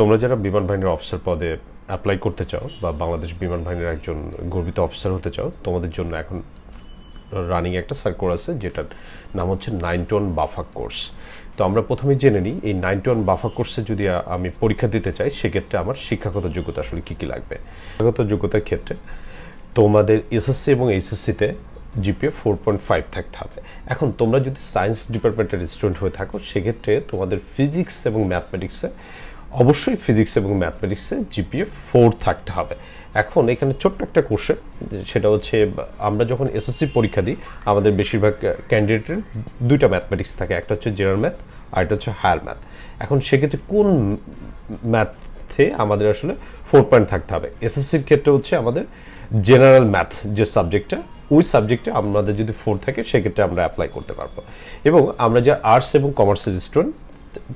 তোমরা যারা বিমান বাহিনীর অফিসার পদে অ্যাপ্লাই করতে চাও বা বাংলাদেশ বিমান বাহিনীর একজন গর্বিত অফিসার হতে চাও, তোমাদের জন্য এখন রানিং একটা সার্কুলার আছে যেটার নাম হচ্ছে নাইন টন বাফা কোর্স তো আমরা প্রথমে জেনে নিই, এই নাইন টন বাফা কোর্সে যদি আমি পরীক্ষা দিতে চাই, সেক্ষেত্রে আমার শিক্ষাগত যোগ্যতা আসলে কী কী লাগবে? শিক্ষাগত যোগ্যতার ক্ষেত্রে তোমাদের এসএসসি এবং এইচএসসিতে জিপিএ ফোর পয়েন্ট ফাইভ থাকতে হবে। এখন তোমরা যদি সায়েন্স ডিপার্টমেন্টের স্টুডেন্ট হয়ে থাকো, সেক্ষেত্রে তোমাদের ফিজিক্স এবং ম্যাথমেটিক্সে অবশ্যই ফিজিক্স এবং ম্যাথমেটিক্সে জিপিএ ফোর থাকতে হবে। এখন এখানে ছোট্ট একটা কোশ্চেন সেটা হচ্ছে, আমরা যখন এসএসসি পরীক্ষা দিই, আমাদের বেশিরভাগ ক্যান্ডিডেটের দুইটা ম্যাথমেটিক্স থাকে, একটা হচ্ছে জেনারেল ম্যাথ আর একটা হচ্ছে হায়ার ম্যাথ এখন সেক্ষেত্রে কোন ম্যাথে আমাদের আসলে ফোর পয়েন্ট থাকতে হবে? এসএসসির ক্ষেত্রে হচ্ছে আমাদের জেনারেল ম্যাথ যে সাবজেক্টটা ওই সাবজেক্টে আমাদের যদি ফোর থাকে, সেক্ষেত্রে আমরা অ্যাপ্লাই করতে পারব। এবং আমরা যে আর্টস এবং কমার্সের স্টুডেন্ট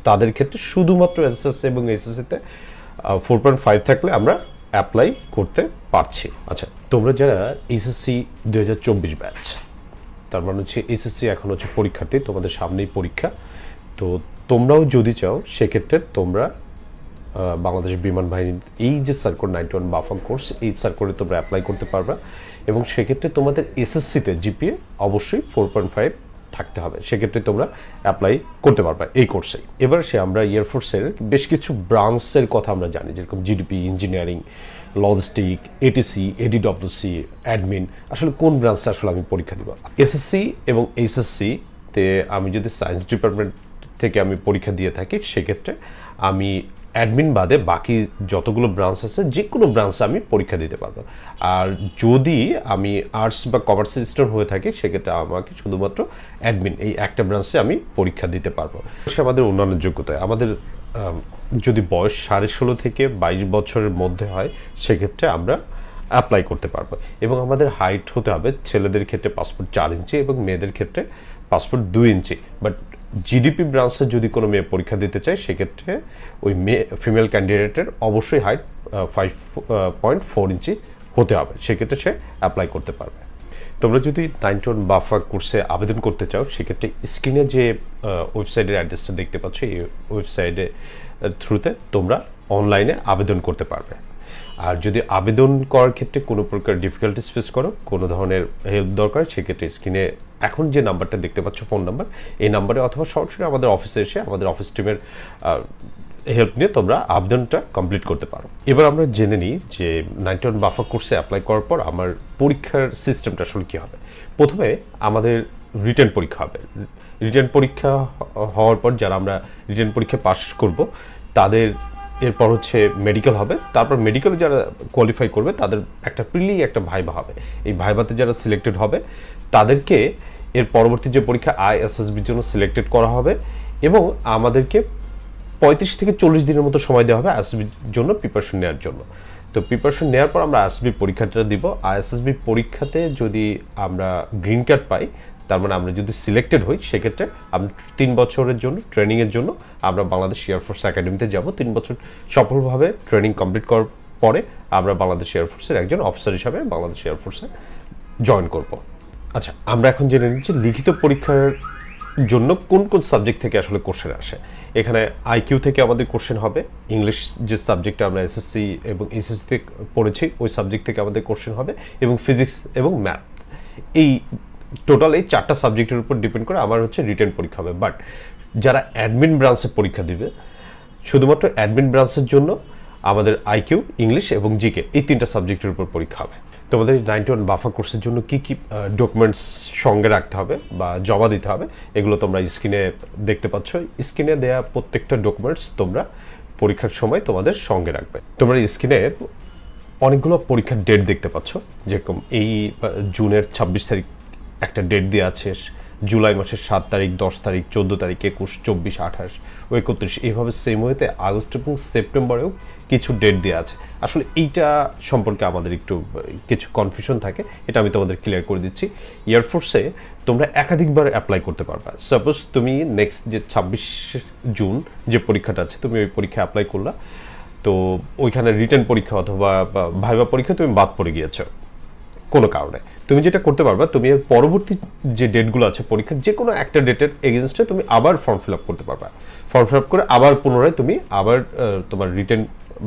তাদের ক্ষেত্রে শুধুমাত্র এসএসসি এবং এসএসসিতে ফোর পয়েন্ট ফাইভ থাকলে আমরা অ্যাপ্লাই করতে পারছি আচ্ছা তোমরা যারা এসএসসি দু হাজার চব্বিশ ব্যাচ তার মানে হচ্ছে এসএসসি এখন হচ্ছে পরীক্ষার্থী তোমাদের সামনেই পরীক্ষা তো তোমরাও যদি চাও সেক্ষেত্রে তোমরা বাংলাদেশ বিমান বাহিনীর এই যে circle ninety one BAFA course এই সার্কলে তোমরা অ্যাপ্লাই করতে পারবে এবং সেক্ষেত্রে তোমাদের এসএসসিতে জিপিএ অবশ্যই ফোর পয়েন্ট ফাইভ থাকতে হবে। সেক্ষেত্রে তোমরা অ্যাপ্লাই করতে পারবে এই কোর্সে এবার সে আমরা এয়ারফোর্সের বেশ কিছু ব্রাঞ্চের কথা আমরা জানি, যেরকম GDP engineering logistic ATC ADWC admin আসলে কোন ব্রাঞ্চে আসলে আমি পরীক্ষা দিব? এসএসসি এবং এইচএসসি তে আমি যদি সায়েন্স ডিপার্টমেন্ট থেকে আমি পরীক্ষা দিয়ে থাকি, সেক্ষেত্রে আমি অ্যাডমিন বাদে বাকি যতগুলো ব্রাঞ্চ আছে যে কোনো ব্রাঞ্চে আমি পরীক্ষা দিতে পারব। আর যদি আমি আর্টস বা কমার্সের স্টুডেন্ট হয়ে থাকি, সেক্ষেত্রে আমাকে শুধুমাত্র অ্যাডমিন এই একটা ব্রাঞ্চে আমি পরীক্ষা দিতে পারব। সে আমাদের অন্যান্য যোগ্যতায়। আমাদের যদি বয়স সাড়ে ষোলো থেকে বাইশ বছরের মধ্যে হয়, সেক্ষেত্রে আমরা অ্যাপ্লাই করতে পারব। এবং আমাদের হাইট হতে হবে ছেলেদের ক্ষেত্রে পাসপোর্ট চার ইঞ্চি এবং মেয়েদের ক্ষেত্রে পাসপোর্ট দুই ইঞ্চি। বাট জিডিপি ব্রাঞ্চে যদি কোনো মেয়ে পরীক্ষা দিতে চায়, সেক্ষেত্রে ওই মেয়ে ফিমেল ক্যান্ডিডেটের অবশ্যই height five point four inch হতে হবে। সেক্ষেত্রে সে অ্যাপ্লাই করতে পারবে। তোমরা যদি নাইনটি ওয়ান বাফা কোর্সে আবেদন করতে চাও, সেক্ষেত্রে স্ক্রিনে যে ওয়েবসাইটের অ্যাড্রেসটা দেখতে পাচ্ছ, এই ওয়েবসাইটের থ্রুতে তোমরা অনলাইনে আবেদন করতে পারবে। আর যদি আবেদন করার ক্ষেত্রে কোনো প্রকার ডিফিকাল্টিস ফেস করো, কোনো ধরনের হেল্প দরকার, সেক্ষেত্রে স্ক্রিনে এখন যে নাম্বারটা দেখতে পাচ্ছ, ফোন নাম্বার, এই নাম্বারে অথবা সরাসরি আমাদের অফিসে এসে আমাদের অফিস টিমের হেল্প নিয়ে তোমরা আবেদনটা কমপ্লিট করতে পারো। এবার আমরা জেনে নিই যে নাইনটি ওয়ান বাফা কোর্সে অ্যাপ্লাই করার পর আমার পরীক্ষার সিস্টেমটা আসলে কী হবে। প্রথমে আমাদের রিটার্ন পরীক্ষা হবে। রিটার্ন পরীক্ষা হওয়ার পর যারা আমরা রিটার্ন পরীক্ষা পাস করব, তাদের এরপর হচ্ছে মেডিকেল হবে। তারপর মেডিকেলে যারা কোয়ালিফাই করবে, তাদের একটা প্রিলি একটা ভাইবা হবে। এই ভাইবাতে যারা সিলেক্টেড হবে, তাদেরকে এর পরবর্তী যে পরীক্ষা আইএসএসবির জন্য সিলেক্টেড করা হবে এবং আমাদেরকে পঁয়ত্রিশ থেকে চল্লিশ দিনের মতো সময় দেওয়া হবে আইএসবির জন্য প্রিপারেশন নেওয়ার জন্য। তো প্রিপারেশন নেওয়ার পর আমরা আইএসবি পরীক্ষাটা দিব। আইএসএসবি পরীক্ষাতে যদি আমরা গ্রিন কার্ড পাই, তার মানে আমরা যদি সিলেক্টেড হই, সেক্ষেত্রে আমরা তিন বছরের জন্য ট্রেনিংয়ের জন্য আমরা বাংলাদেশ এয়ারফোর্স একাডেমিতে যাব। তিন বছর সফলভাবে ট্রেনিং কমপ্লিট করার পরে আমরা বাংলাদেশ এয়ারফোর্সের একজন অফিসার হিসাবে বাংলাদেশ এয়ারফোর্সে জয়েন করব। আচ্ছা আমরা এখন জেনে নিচ্ছি লিখিত পরীক্ষার জন্য কোন কোন সাবজেক্ট থেকে আসলে কোশ্চেন আসে। এখানে আইকিউ থেকে আমাদের কোশ্চেন হবে ইংলিশ যে সাবজেক্টটা আমরা এসএসসি এবং এসএসসি থেকে পড়েছি, ওই সাবজেক্ট থেকে আমাদের কোশ্চেন হবে, এবং ফিজিক্স এবং ম্যাথ এই টোটাল এই চারটা সাবজেক্টের উপর ডিপেন্ড করে আমার হচ্ছে রিটেন পরীক্ষা হবে। বাট যারা অ্যাডমিন ব্রাঞ্চে পরীক্ষা দিবে, শুধুমাত্র অ্যাডমিন ব্রাঞ্চের জন্য আমাদের আইকিউ ইংলিশ এবং জিকে এই তিনটা সাবজেক্টের উপর পরীক্ষা হবে। তোমাদের নাইনটি ওয়ান বাফা কোর্সের জন্য কী কী ডকুমেন্টস সঙ্গে রাখতে হবে বা জমা দিতে হবে, এগুলো তোমরা স্ক্রিনে দেখতে পাচ্ছ। স্ক্রিনে দেয়া প্রত্যেকটা ডকুমেন্টস তোমরা পরীক্ষার সময় তোমাদের সঙ্গে রাখবে। তোমরা স্ক্রিনে অনেকগুলো পরীক্ষার ডেট দেখতে পাচ্ছ। যেরকম এই জুনের ছাব্বিশ তারিখ একটা ডেট দেওয়া আছে জুলাই মাসের সাত তারিখ, দশ তারিখ, চোদ্দ তারিখ, একুশ, চব্বিশ, আঠাশ ও একত্রিশ। এইভাবে সেম ওয়েতে আগস্ট এবং সেপ্টেম্বরেও কিছু ডেট দেওয়া আছে। আসলে এইটা সম্পর্কে আমাদের একটু কিছু কনফিউশন থাকে, এটা আমি তোমাদের ক্লিয়ার করে দিচ্ছি। এয়ারফোর্সে তোমরা একাধিকবার অ্যাপ্লাই করতে পারবে। সাপোজ তুমি নেক্সট যে ছাব্বিশ জুন যে পরীক্ষাটা আছে, তুমি ওই পরীক্ষা অ্যাপ্লাই করলা। তো ওইখানে রিটার্ন পরীক্ষা অথবা ভাইবা পরীক্ষা, তুমি বাদ পড়ে গিয়েছো। কোনো কারণে। তুমি যেটা করতে পারবা, তুমি এর পরবর্তী যে ডেটগুলো আছে পরীক্ষার যে কোনো একটা ডেটের এগেনস্টে তুমি আবার ফর্ম ফিল আপ করতে পারবা। ফর্ম ফিল আপ করে আবার পুনরায় তুমি আবার তোমার রিটেন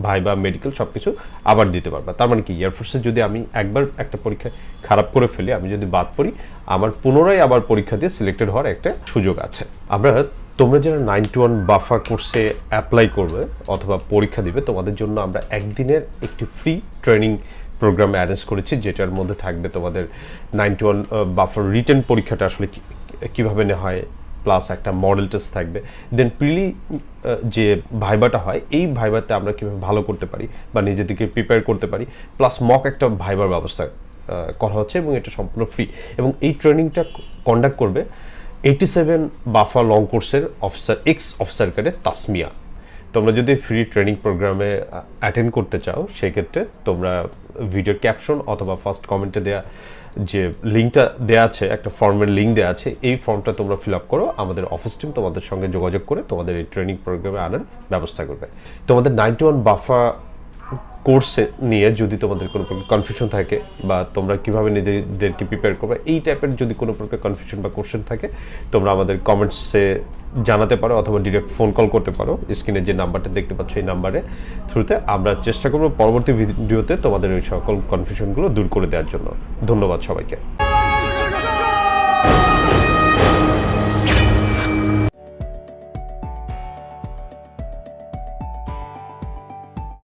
ভাই বা মেডিকেল সব কিছু আবার দিতে পারবা। তার মানে কি এয়ারফোর্সে যদি আমি একবার একটা পরীক্ষা খারাপ করে ফেলি, আমি যদি বাদ পড়ি, আমার পুনরায় আবার পরীক্ষা দিয়ে সিলেক্টেড হওয়ার একটা সুযোগ আছে। আমরা তোমরা যারা নাইন টু ওয়ান বাফা কোর্সে অ্যাপ্লাই করবে অথবা পরীক্ষা দিবে, তোমাদের জন্য আমরা একদিনের একটি ফ্রি ট্রেনিং প্রোগ্রাম অ্যারেঞ্জ করেছি, যেটার মধ্যে থাকবে তোমাদের নাইন টু ওয়ান বাফার রিটেন পরীক্ষাটা আসলে কীভাবে নেওয়া হয় প্লাস একটা মডেল টেস্ট থাকবে। দেন প্রিলি যে ভাইবাটা হয়, এই ভাইবাতে আমরা কীভাবে ভালো করতে পারি বা নিজেদেরকে প্রিপেয়ার করতে পারি প্লাস মক একটা ভাইবার ব্যবস্থা করা হচ্ছে এবং এটা সম্পূর্ণ ফ্রি এবং এই ট্রেনিংটা কন্ডাক্ট করবে এইটি সেভেন বাফা লং কোর্সের অফিসার এক্স অফিসার কারে তাসমিয়া তোমরা যদি ফ্রি ট্রেনিং প্রোগ্রামে অ্যাটেন্ড করতে চাও, সেক্ষেত্রে তোমরা ভিডিও ক্যাপশন অথবা ফার্স্ট কমেন্টে দেওয়া যে লিঙ্কটা দেওয়া আছে, একটা ফর্মের লিঙ্ক দেওয়া আছে, এই ফর্মটা তোমরা ফিল আপ করো, আমাদের অফিস টিম তোমাদের সঙ্গে যোগাযোগ করে তোমাদের এই ট্রেনিং প্রোগ্রামে আনার ব্যবস্থা করবে। তোমাদের নাইনটি ওয়ান বাফা কোর্সে নিয়ে যদি তোমাদের কোনো প্রকার কনফিউশন থাকে বা তোমরা কীভাবে নিজেদেরকে প্রিপেয়ার করবে, এই টাইপের যদি কোনো প্রকার কনফিউশন বা কোশ্চেন থাকে, তোমরা আমাদের কমেন্টসে জানাতে পারো অথবা ডিরেক্ট ফোন কল করতে পারো। স্ক্রিনে যে নাম্বারটা দেখতে পাচ্ছ এই নাম্বারে থ্রুতে আমরা চেষ্টা করব পরবর্তী ভিডিওতে তোমাদের ওই সকল কনফিউশনগুলো দূর করে দেওয়ার জন্য। ধন্যবাদ সবাইকে।